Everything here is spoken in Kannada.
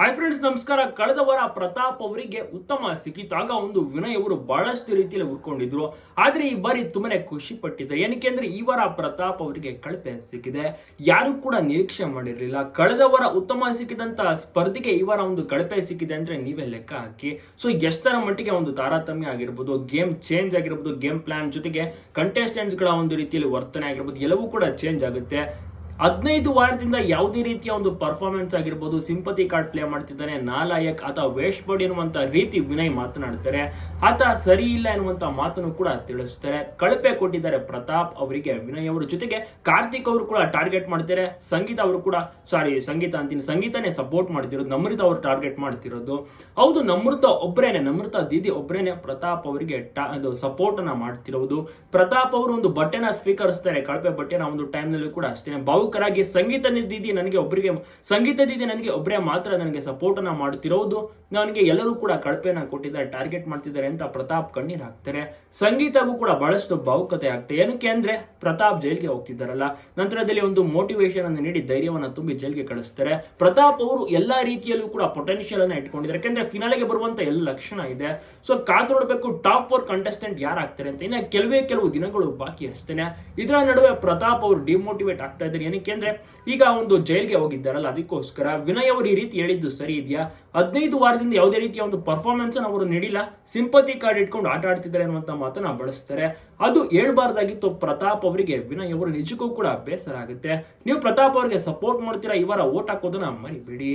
ಹಾಯ್ ಫ್ರೆಂಡ್ಸ್ ನಮಸ್ಕಾರ. ಕಳೆದ ವಾರ ಪ್ರತಾಪ್ ಅವರಿಗೆ ಉತ್ತಮ ಸಿಕ್ಕಿತ್ತು ಆಗ ಒಂದು ವಿನಯ್ ಅವರು ಬಹಳಷ್ಟು ರೀತಿಯಲ್ಲಿ ಉರ್ಕೊಂಡಿದ್ರು. ಆದ್ರೆ ಈ ಬಾರಿ ತುಂಬಾನೇ ಖುಷಿ ಪಟ್ಟಿದ್ದಾರೆ ಏನಕ್ಕೆ ಅಂದ್ರೆ ಈ ವಾರ ಪ್ರತಾಪ್ ಅವರಿಗೆ ಕಳಪೆ ಸಿಕ್ಕಿದೆ. ಯಾರು ಕೂಡ ನಿರೀಕ್ಷೆ ಮಾಡಿರಲಿಲ್ಲ. ಕಳೆದ ವಾರ ಉತ್ತಮ ಸಿಕ್ಕಿದಂತ ಸ್ಪರ್ಧೆಗೆ ಈ ವಾರ ಒಂದು ಕಳಪೆ ಸಿಕ್ಕಿದೆ ಅಂದ್ರೆ ನೀವೇ ಲೆಕ್ಕ ಹಾಕಿ. ಸೊ ಎಷ್ಟರ ಮಟ್ಟಿಗೆ ಒಂದು ತಾರತಮ್ಯ ಆಗಿರ್ಬೋದು ಗೇಮ್ ಚೇಂಜ್ ಆಗಿರ್ಬೋದು ಗೇಮ್ ಪ್ಲಾನ್ ಜೊತೆಗೆ ಕಂಟೆಸ್ಟೆಂಟ್ಸ್ಗಳ ಒಂದು ರೀತಿಯಲ್ಲಿ ವರ್ತನೆ ಆಗಿರ್ಬೋದು, ಎಲ್ಲವೂ ಕೂಡ ಚೇಂಜ್ ಆಗುತ್ತೆ. ಹದಿನೈದು ವಾರದಿಂದ ಯಾವುದೇ ರೀತಿಯ ಒಂದು ಪರ್ಫಾರ್ಮೆನ್ಸ್ ಆಗಿರ್ಬೋದು ಸಿಂಪತಿ ಕಾರ್ಡ್ ಪ್ಲೇ ಮಾಡ್ತಿದ್ದಾನೆ ನಾಲಾಯಕ್ ಆತ ವೇಸ್ಟ್ ಬಾಡಿ ಅನ್ನುವಂಥ ರೀತಿ ವಿನಯ್ ಮಾತನಾಡ್ತಾರೆ. ಆತ ಸರಿ ಇಲ್ಲ ಎನ್ನುವಂತ ಮಾತನ್ನು ಕೂಡ ತಿಳಿಸ್ತಾರೆ. ಕಳಪೆ ಕೊಟ್ಟಿದ್ದಾರೆ ಪ್ರತಾಪ್ ಅವರಿಗೆ, ವಿನಯ್ ಅವರ ಜೊತೆಗೆ ಕಾರ್ತಿಕ್ ಅವರು ಕೂಡ ಟಾರ್ಗೆಟ್ ಮಾಡ್ತಾರೆ. ಸಂಗೀತ ಅವರು ಕೂಡ ಸಾರಿ ಸಂಗೀತ ಅಂತೀನಿ, ಸಂಗೀತನೇ ಸಪೋರ್ಟ್ ಮಾಡ್ತಿರೋದು ನಮೃತ ಅವರು ಟಾರ್ಗೆಟ್ ಮಾಡ್ತಿರೋದು. ಹೌದು ನಮೃತ ಒಬ್ಬರೇನೆ ನಮೃತ ದೀದಿ ಒಬ್ಬರೇನೆ ಪ್ರತಾಪ್ ಅವರಿಗೆ ಅದು ಸಪೋರ್ಟ್ ಅನ್ನ ಮಾಡ್ತಿರೋದು. ಪ್ರತಾಪ್ ಅವರು ಒಂದು ಬಟ್ಟೆನ ಸ್ವೀಕರಿಸ್ತಾರೆ, ಕಳಪೆ ಬಟ್ಟೆನ ಒಂದು ಟೈಮ್ನಲ್ಲಿ ಕೂಡ ಅಷ್ಟೇ ಭಾವುಕರಾಗಿ ಸಂಗೀತ ದೀದಿ ನನಗೆ ಒಬ್ಬರಿಗೆ ಸಂಗೀತ ದೀದಿ ನನಗೆ ಒಬ್ಬರೇ ಮಾತ್ರ ನನಗೆ ಸಪೋರ್ಟ್ ಅನ್ನ ಮಾಡ್ತಿರೋದು ನನಗೆ ಎಲ್ಲರೂ ಕೂಡ ಕಳಪೆನ ಕೊಟ್ಟಿದ್ದಾರೆ ಟಾರ್ಗೆಟ್ ಮಾಡ್ತಿದ್ದಾರೆ ಅಂತ ಪ್ರತಾಪ್ ಕಣ್ಣೀರ್ ಹಾಕ್ತಾರೆ. ಸಂಗೀತಗೂ ಕೂಡ ಬಹಳಷ್ಟು ಭಾವುಕತೆ ಆಗ್ತದೆ ಏನಕ್ಕೆ ಅಂದ್ರೆ ಪ್ರತಾಪ್ ಜೈಲ್ಗೆ ಹೋಗ್ತಿದ್ದಾರಲ್ಲ. ನಂತರದಲ್ಲಿ ಒಂದು ಮೋಟಿವೇಶನ್ ಅನ್ನು ನೀಡಿ ಧೈರ್ಯವನ್ನ ತುಂಬಿ ಜೈಲ್ಗೆ ಕಳಿಸ್ತಾರೆ. ಪ್ರತಾಪ್ ಅವರು ಎಲ್ಲಾ ರೀತಿಯಲ್ಲೂ ಕೂಡ ಪೊಟೆನ್ಷಿಯಲ್ ಅನ್ನ ಇಟ್ಕೊಂಡಿದ್ದಾರೆ. ಯಾಕಂದ್ರೆ ಫಿನಾಲೆಗೆ ಬರುವಂತ ಎಲ್ಲ ಲಕ್ಷಣ ಇದೆ. ಸೊ ಕಾದು ನೋಡಬೇಕು ಟಾಪ್ ಫೋರ್ ಕಂಟೆಸ್ಟೆಂಟ್ ಯಾರಾಗ್ತಾರೆ ಅಂತ. ಇನ್ನ ಕೆಲವೇ ಕೆಲವು ದಿನಗಳು ಬಾಕಿ ಹಚ್ತೇನೆ ಇದರ ನಡುವೆ ಪ್ರತಾಪ್ ಅವರು ಡಿಮೋಟಿವೇಟ್ ಆಗ್ತಾ ಇದ್ದಾರೆ. ಏನಕ್ಕೆ ಈಗ ಒಂದು ಜೈಲ್ಗೆ ಹೋಗಿದ್ದಾರಲ್ಲ, ಅದಕ್ಕೋಸ್ಕರ ವಿನಯ್ ಅವರು ಈ ರೀತಿ ಹೇಳಿದ್ದು ಸರಿ ಇದೆಯಾ? ಹದಿನೈದು ವಾರದಿಂದ ಯಾವುದೇ ರೀತಿಯ ಒಂದು ಪರ್ಫಾರ್ಮೆನ್ಸ್ ಅವರು ನೀಡಿಲ್ಲ. ಸಿಂಪತಿ ಕಾರ್ಡ್ ಇಟ್ಕೊಂಡು ಆಟ ಆಡ್ತಿದ್ದಾರೆ ಅನ್ನುವಂತ ಮಾತನ್ನ ಬಳಸ್ತಾರೆ. ಅದು ಹೇಳ್ಬಾರ್ದಾಗಿತ್ತು ಪ್ರತಾಪ್ ಅವರಿಗೆ. ವಿನಯ್ ಅವರು ನಿಜಕ್ಕೂ ಕೂಡ ಬೇಸರ ಆಗುತ್ತೆ. ನೀವು ಪ್ರತಾಪ್ ಅವರಿಗೆ ಸಪೋರ್ಟ್ ಮಾಡ್ತೀರಾ? ಇವರ ವಾರ ಓಟ್ ಹಾಕೋದನ್ನ ಮರಿಬೇಡಿ.